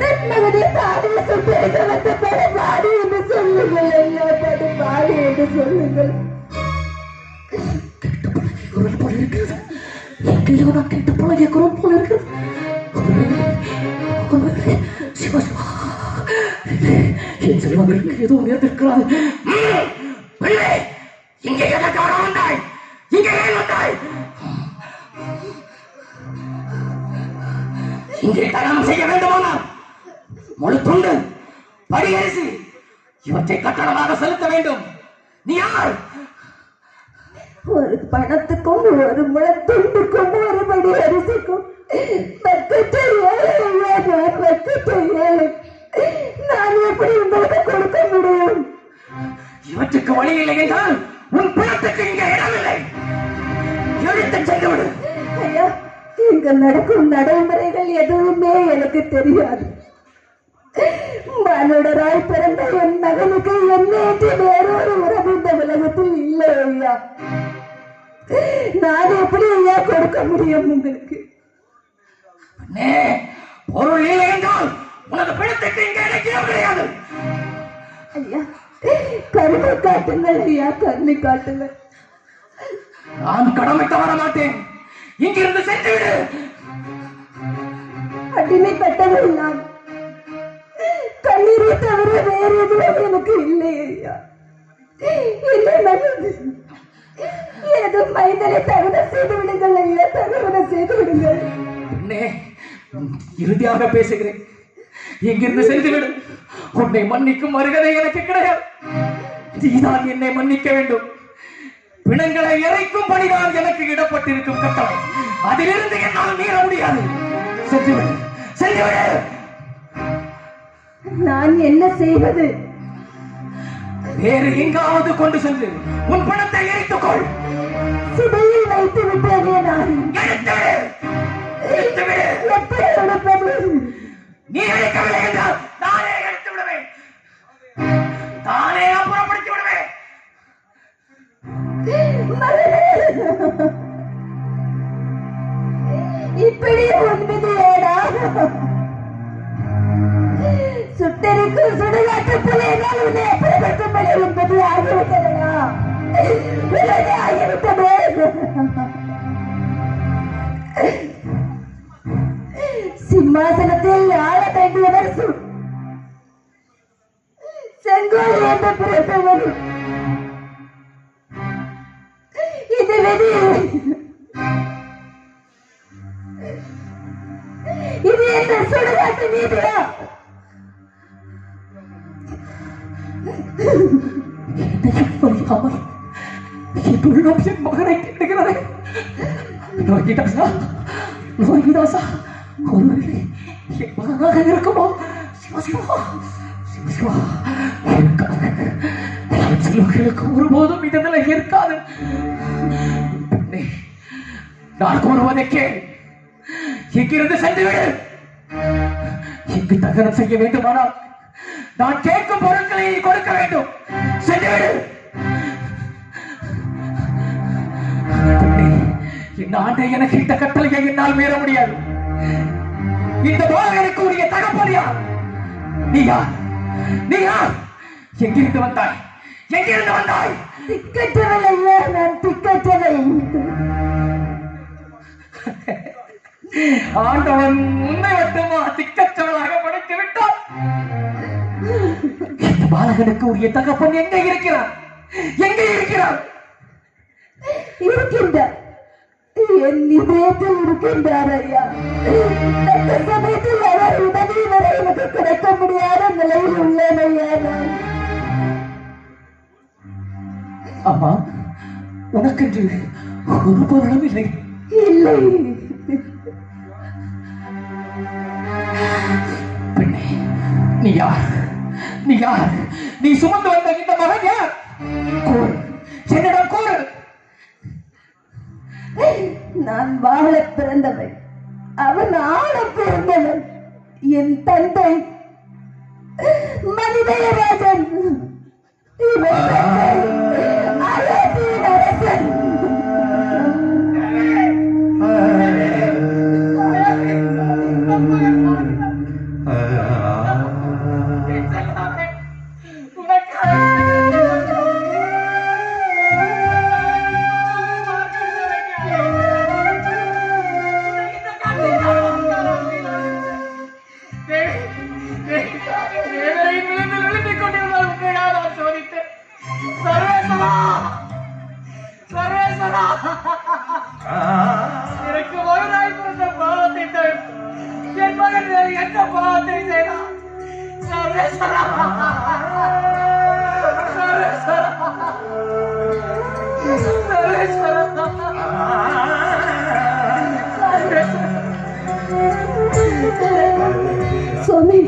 தன் மகனை தாடேசம் படுபாடு என்று சொல்லுங்கள். ஐயா படுபாடு என்று சொல்லுங்கள். குரல் போல இருக்கிறது எங்கேயோ நான் கேட்ட குரல் போல இருக்கிறது சிவா சிவா என் செல்வங்களுக்கு ஏதோ நேர்ந்திருக்கிறார் இங்கே பெண்ணே, இங்கே வந்தாய்? இங்கே தகனம் செய்ய வேண்டுமானால் முழு துண்டு படியரிசி இவற்றை கட்டணமாக செலுத்த வேண்டும். நீ யார்? ஒரு பணத்துக்கும் ஒரு முளத்துண்டுக்கும் ஒரு படி அரிசிக்கும் நான் எப்படி உங்களுக்கு கொடுக்க முடியும்? இவற்றுக்கு வழி இல்லை என்றால் உன் பிணத்துக்கு இங்கே இடமில்லை. எடுத்துச் சென்று விடு. இங்க நடக்கும் நடைமுறைகள் எதுவுமே எனக்கு தெரியாது. மனுடராய் பிறந்த என் மகனுக்கு என்னேற்று வேறொரு உறவு இந்த உலகத்தில் இல்லை ஐயா. நான் எப்படி ஐயா கொடுக்க முடியும் உங்களுக்கு? பொருள் இல்லை என்றால் உனது பிணத்துக்கு இங்கே இடம் கிடையாது. ஐயா கருணை காட்டுங்கள் ஐயா கருணை காட்டுங்கள். நான் கடமை தவற மாட்டேன். இங்கிருந்து சென்று விடு. அடிமைப்பட்டவள் நான். கண்ணீரை தவிர வேறு எதுவும் எனக்கு இல்லை ஐயா. இல்லை மகன் எனது மைந்தனை தகுந்த செய்து விடுங்கள் ஐயா தகுந்த செய்து விடுங்கள். அண்ணே, இறுதியாக பேசுகிறேன். இங்கிருந்து சென்று விடு. உன்னை மன்னிக்கும் அருகதை எனக்கு கிடையாது. நீதான் என்னை மன்னிக்க வேண்டும். பிணங்களை இறைக்கும் பணிதான் எனக்கு இடப்பட்டிருக்கும் கட்டளை. அதிலிருந்து என்னால் மீற முடியாது. சென்று விடு. சென்று விடு. நான் என்ன செய்வது? வேறு எங்காவது கொண்டு சென்று உன் பணத்தை எரித்துக்கொள் சிதையில் வைத்து விட்டேனே நான். நீ எடுக்கவில்லை என்றால் தெருக்கு சுடுகாட்டு பிள்ளைகள் உன்னை எப்படிப்பட்டபடி என்பது ஆகிவிட்டதையா உள்ளது ஆகிவிட்டது? சிம்மாசனத்தில் ஆள வேண்டியவர் செங்கோல் என்று பிறந்தவர் இது விதி. இது என்ன சுடுகாட்டு நீதியா? புரியாமல் இதுள்ளம் என் மகனை கேட்டுகிறதே நோய்கிதாசா நோய்கிதாசா ஒருவேளை என் மகனாக இருக்குமோ சிவா சிவா சிவ சிவா இருக்காது என் செல்வங்களுக்கு ஒருபோதும் இந்த நிலை இருக்காது பெண்ணே, நான் கூறுவதை கேள் இங்கிருந்து சென்று விடு இங்கு தகனம் செய்ய வேண்டுமானால் நான் கேட்கும் பொருட்களை கொடுக்க வேண்டும். சென்று விடு. பெண்ணே, என் ஆண்டை எனக்கு இந்த கட்டளையை என்னால் மீற முடியாது. இந்த பாலகனுக்கு உரிய தகப்பன் யார்? நீ யார்? நீ யார்? எங்கிருந்து வந்தாய்? எங்கிருந்து வந்தாய்? திக்கற்றவள் ஐயா நான் திக்கற்றவள் ஆண்டவன் உன்னை மட்டுமா திக்கச்சவளாக படைத்து விட்டான்? பாலகனுக்கு உரிய தகப்பன் எங்க இருக்கிறார்? எங்க இருக்கிறார்? இருக்கின்றார். என் இதயத்தில் இருக்கின்றார் ஐயா. அந்த சமயத்தில் அவர் உதவி வரை எனக்கு கிடைக்க முடியாத நிலையில் உள்ளேன் ஒரு பொருளும் இல்லை. இல்லை. பெண்ணே நீ யார்? நீ யார் நீ சுமந்து வந்த இந்த மகன் யார்? கூறு. என்னிடம் கூறு. நான் வாழ பிறந்தவன் அவன் ஆள பிறந்தவன். என் தந்தை. மனிதராஜன் இவன் அரசன் எனக்கு மகனாய் பிறந்த பாவத்தை என் மகன் என்ன பாவத்தை செய்தான் சுவாமி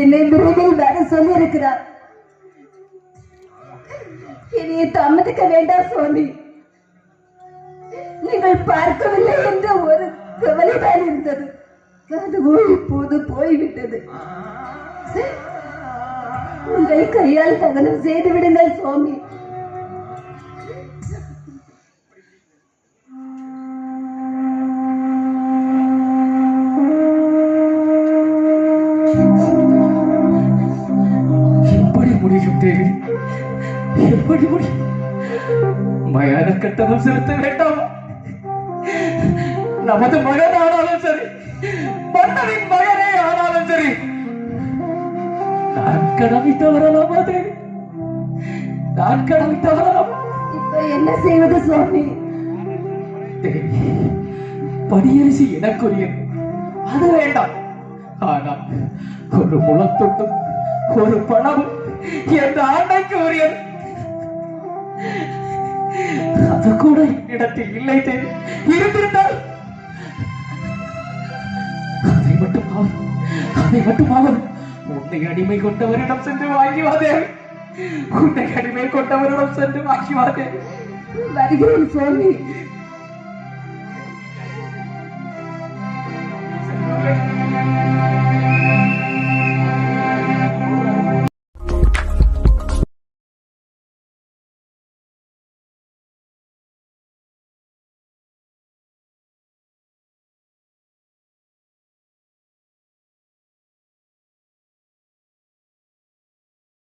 என்னை விரைவில் வர சொல்லி இருக்கிறார் இனியை தாமதிக்க வேண்டாம் சுவாமி. நீங்கள் பார்க்கவில்லை என்ற ஒரு கவலைதான் இருந்தது. அதுவோ இப்போது போய்விட்டது. உங்கள் கையால் தகனம் செய்து விடுங்கள் சுவாமி. எப்படி முடியும்? மயான கட்டணம் செலுத்த வேண்டாமா. நமது மகன் ஆனாலும் சரி மன்னரின் மகனே ஆனாலும் சரி நான் கடமை தவறலாமா தேவி நான் கடமை தவறலாமா இப்ப என்ன செய்வது சுவாமி? படியரிசி எனக்குரியது அது வேண்டாம். ஆனால் ஒரு முளத்தொட்டும் ஒரு பணமும் என் ஆண்டைக்கு உரியது. அது கூட என்னிடத்தில் இல்லை தேவி. இருந்திருந்தால் அதை மட்டுமாவது உன்னை அடிமை கொண்டவரிடம் சென்று வாங்கி வா தேவி உன்னை அடிமை கொண்டவரிடம் சென்று வாங்கி வா தேவி வருகிறேன் சுவாமி